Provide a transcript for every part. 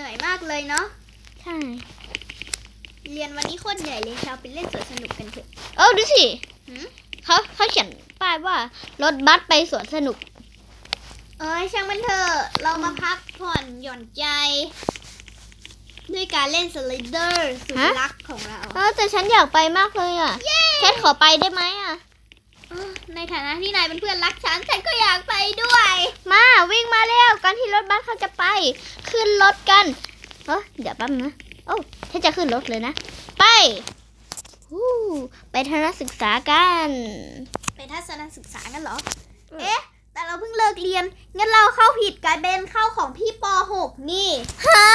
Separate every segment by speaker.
Speaker 1: เหนื่อยมากเลยเนาะ
Speaker 2: ใช่
Speaker 1: เรียนวันนี้โคตรเหนื่อยเลยเราไปเล่นสวนสนุกกันเถอะ
Speaker 2: เออดูสิ
Speaker 1: หืม
Speaker 2: เขาเขาเขียนป้ายว่ารถบัสไปสวนสนุก
Speaker 1: เอ้ยช่างมันเถอะเรามาพักผ่อนหย่อนใจ ด้วยการเล่นสไลเดอร์สุด
Speaker 2: ฮะ
Speaker 1: รักของเรา
Speaker 2: เออแต่ฉันอยากไปมากเลยอะแค่ขอไปได้ไหมอะ
Speaker 1: เออ ในฐานะที่นายเป็นเพื่อนรักฉัน ฉันก็อยากไปด้วย
Speaker 2: มาวิ่งมาเร็วก่อนที่รถบัสเขาจะไป ขึ้นรถกันเออเดี๋ยวแป๊บนะโอ้ฉันจะขึ้นรถเลยนะ ไปฮู้ไปทัศนศึกษากัน
Speaker 1: ไปทัศนศึกษากันเหรอ เอ๊ะ แต่เราเพิ่งเลิกเรียน งั้นเราเข้าผิดกลายเป็นเข้าของพี่ป .6 นี่
Speaker 2: ฮะ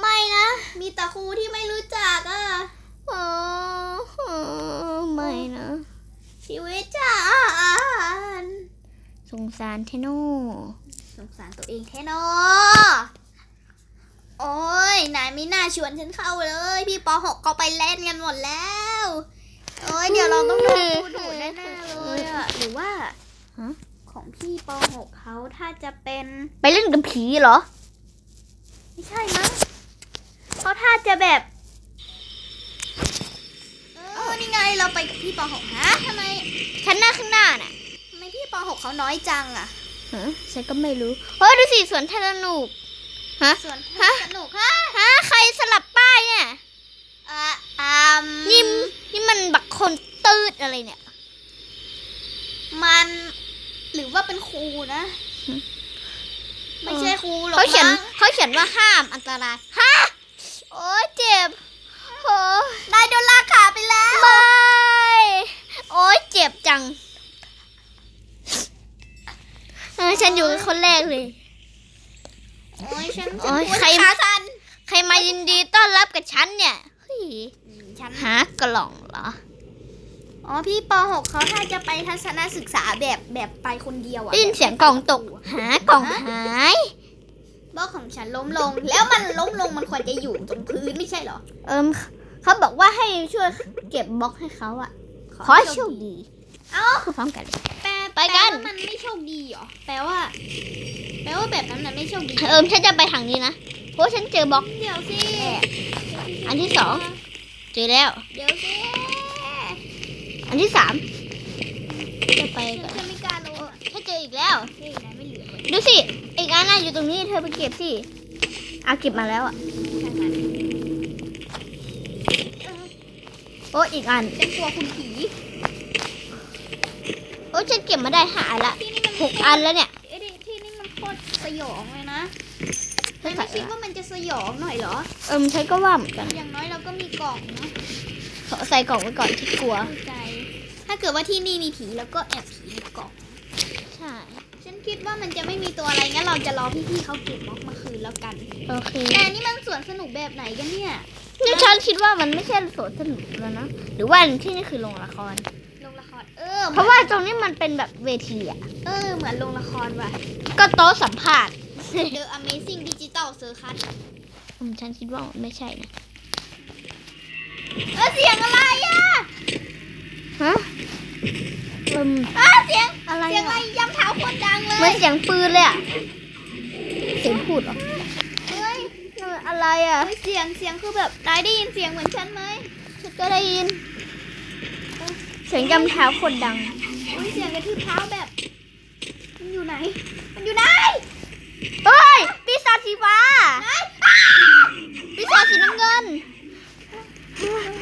Speaker 2: ไม่นะ
Speaker 1: มีแต่ครูที่ไม่รู้จักอะ
Speaker 2: อ๋อไม่นะ
Speaker 1: ชีวิตจ้าน
Speaker 2: สงสารเทโน
Speaker 1: สงสารตัวเองแท้เนอโอ้ยนายไม่น่าชวนฉันเข้าเลย พี่ป .6 เขาไปเล่นกันหมดแล้วโอ้ยเดี๋ยวเราต้องโดนครูดุแน่ๆเลยอะหรือว่า
Speaker 2: ฮะ
Speaker 1: ของพี่ป .6 เขาถ้าจะเป็น
Speaker 2: ไปเล่นกับผีเหรอ
Speaker 1: ไม่ใช่มั้งเขาถ้าจะแบบเออนี่ไงเราไปกับพี่ป .6 ฮะทำไม
Speaker 2: ฉันหน้าข้างหน้าน่ะ
Speaker 1: ทำไมพี่ ป .6 เขาน้อยจังอะ
Speaker 2: ฮะฉันก็ไม่รู้เฮ้ยดูสิสวนสนุกฮะ
Speaker 1: ส่วน
Speaker 2: ฮะ
Speaker 1: สนุกฮะ
Speaker 2: ฮะใครสลับป้ายเนี่ย
Speaker 1: อะอ่ม
Speaker 2: นี่มนี่มันบักคนตืดอะไรเนี่ย
Speaker 1: มันหรือว่าเป็นครูนะ ไม่ใช่ครูหรอก
Speaker 2: เขาเขียน
Speaker 1: มั้ง
Speaker 2: เขาเขียนว่าห้ามอันตรายฮะโอ้ยเจ็บโอ้
Speaker 1: นายโดนลากขาไปแล้ว
Speaker 2: ไม่โอ้ยเจ็บจังเออ ฉันอยู่คนแรกเลย
Speaker 1: โอ้ยฉัน
Speaker 2: โอ๊ย
Speaker 1: ฉันปวด
Speaker 2: ใคร
Speaker 1: ขาฉัน
Speaker 2: ใครมายินดีต้อนรับกับฉันเนี่ยเฮ้ย
Speaker 1: ฉัน
Speaker 2: หากล่องเหรอ
Speaker 1: อ๋อพี่ป .6 เขาถ้าจะไปทัศนศึกษาแบบแบบไปคนเดียวอะ
Speaker 2: ได้ยินเสียงกล่องตก หากล่องหาย
Speaker 1: บล็อกของฉันล้มลง แล้วมันล้มลงมันควรจะอยู่ตรงพื้นไม่ใช่เหรอ
Speaker 2: เอิมเขาบอกว่าให้ช่วยเก็บบล็อกให้เขาอะขอให้โชคดี
Speaker 1: เอ้า
Speaker 2: พูดพร้อมกันเลย
Speaker 1: แปล
Speaker 2: ไป กัน
Speaker 1: แปลว่ามันไม่โชคดีเหรอ แปลว่า แปลว่าแบบนั้นมันไม่โชคดี
Speaker 2: เอิมฉันจะไปทางนี้นะ เพราะฉันเจอบล็อก
Speaker 1: เดี๋ยวสิ
Speaker 2: อันที่สอง เจอแล้ว
Speaker 1: เดี๋ยวสิ
Speaker 2: อันที่สามจะไป
Speaker 1: ฉัน
Speaker 2: ก่อน
Speaker 1: จะไม่กล้าลงอะ
Speaker 2: ถ้าเจออีกแล้ว
Speaker 1: เฮ้ยนายไม่เหลือเลย
Speaker 2: ดูสิ อีกอันน่ะอยู่ตรงนี้ เธอไปเก็บสิเอาเก็บมาแล้วอะ
Speaker 1: ทางนั้น
Speaker 2: โอ้อีกอัน
Speaker 1: ฉันกลัวคุณผี
Speaker 2: โอ้ฉันเก็บมาได้ห้าอันละ
Speaker 1: ที่นี่มัน
Speaker 2: หกอันแล้วเนี่ย
Speaker 1: เอ้ยที่นี่มันโคตรสยองเลยนะ
Speaker 2: ฉั
Speaker 1: นานย
Speaker 2: ใส่
Speaker 1: ไม่คิดว่ามันจะสยองหน่อยเหรอ
Speaker 2: เอิมฉันก็ว่าเหมือนกัน
Speaker 1: อย่างน้อยเราก็มีกล่องนะ
Speaker 2: ขอใส่กล่องไว้ก่อนที่กลัว
Speaker 1: เข้าใจ ถ้าเกิดว่าที่นี่มีผีแล้วก็แอบผีในกล่อง
Speaker 2: ใช่
Speaker 1: ฉันคิดว่ามันจะไม่มีตัวอะไรงั้นเราจะรอพี่ๆเขาเก็บบล็อกมาคืนแล้วกัน
Speaker 2: โอเค
Speaker 1: แต่นี่มันสวนสนุกแบบไหนกันเนี่ย
Speaker 2: นี่ฉันคิดว่ามันไม่ใช่สวนสนุกแล้วนะ หรือว่าที่นี่คือโรงละคร
Speaker 1: โรงละครเออ
Speaker 2: เพราะว่าตรงนี้มันเป็นแบบเวทีอะ
Speaker 1: เออเหมือนโรงละครว่ะ
Speaker 2: ก็โต๊ะสัมภาษณ์
Speaker 1: The Amazing Digital Circus
Speaker 2: อืมฉันคิดว่าไม่ใช่นะ
Speaker 1: เออเสียงอะไรอะ
Speaker 2: ฮะเอิม
Speaker 1: อะเสียง
Speaker 2: อะไร
Speaker 1: เสียงอะไร
Speaker 2: อะ
Speaker 1: ย้ำเท้าโคนดังเล
Speaker 2: เหมือยนเสียงปืนเลยอะเสียงพูดเหรอ
Speaker 1: เฮ้ย
Speaker 2: นั่นอะไรอะ
Speaker 1: เฮ้ยเสียงเสียงคือแบบนายได้ยินเสียงเหมือนฉันไหม
Speaker 2: ฉันก็ได้ยินเสียงยำเท้าคนดัง
Speaker 1: อุ้ยเสียงกระทืบเท้าแบบ มันอยู่ไหน มันอยู่ไหน
Speaker 2: เฮ้ยปีศาจสีฟ้า
Speaker 1: ไหน
Speaker 2: ปีศาจสีน้ำเงิน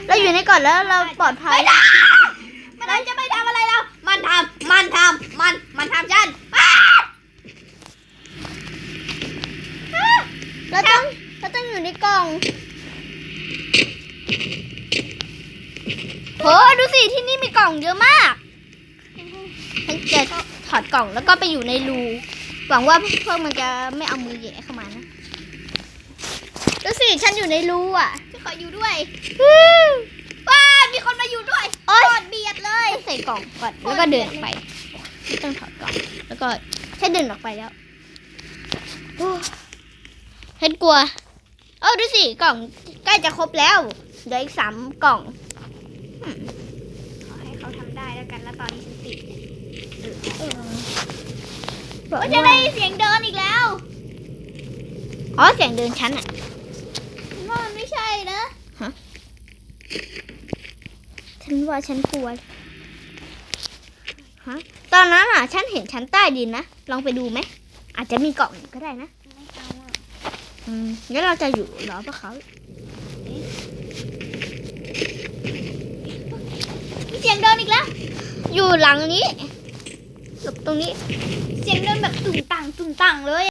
Speaker 2: เราอยู่ในก่อนแล้วเราปลอดภัย
Speaker 1: ไม่ได้มันจะไม่ทำอะไรเรา มันทำมันทำมัน มันทำฉันอ้า
Speaker 2: เราต้องเราต้องอยู่ในกล่อง โหดูสิที่นี่มีกล่องเยอะมากฉันจะถอดกล่องแล้วก็ไปอยู่ในรูหวังว่าพวกมันจะไม่เอามือแหย่เข้ามานะดูสิฉันอยู่ในรูอะ
Speaker 1: ฉันขออยู่ด้วยว้ามีคนมาอยู่ด้วย
Speaker 2: โอ๊ย
Speaker 1: โคตรเบียดเลย
Speaker 2: ใส่กล่องก่อนแล้วก็เดินออกไปไม่ต้องถอดกล่องแล้วก็แค่เดินออกไปแล้วโอ้ฉันกลัว เออดูสิกล่องใกล้จะครบแล้วเหลืออีกสามกล่อง
Speaker 1: ขอให้เขาทำได้แล้วกันแล้วตอนนี้ฉันติดเนี่ย
Speaker 2: หวัง
Speaker 1: โอ้ยจะ
Speaker 2: ว่า
Speaker 1: ได้ยินเสียงเดินอีกแล้ว
Speaker 2: อ๋อเสียงเดินชั้นอะ
Speaker 1: ฉันว่ามันไม่ใช่นะ
Speaker 2: ฉันว่าฉันกลัวฮะตอนนั้นอะ ฉันเห็นชั้นใต้ดินนะลองไปดูไหมอาจจะมีกล่องอยู่ก็ได้นะ
Speaker 1: ไม่เอาอะ
Speaker 2: อืมงั้นเราจะอยู่รอพวกเขา
Speaker 1: มีเสียงเดินอีกแล้ว
Speaker 2: อยู่ หลังนี้หลบตรงนี้
Speaker 1: เสียงเดินแบบตุ่งต่างตุ่งต่างเลย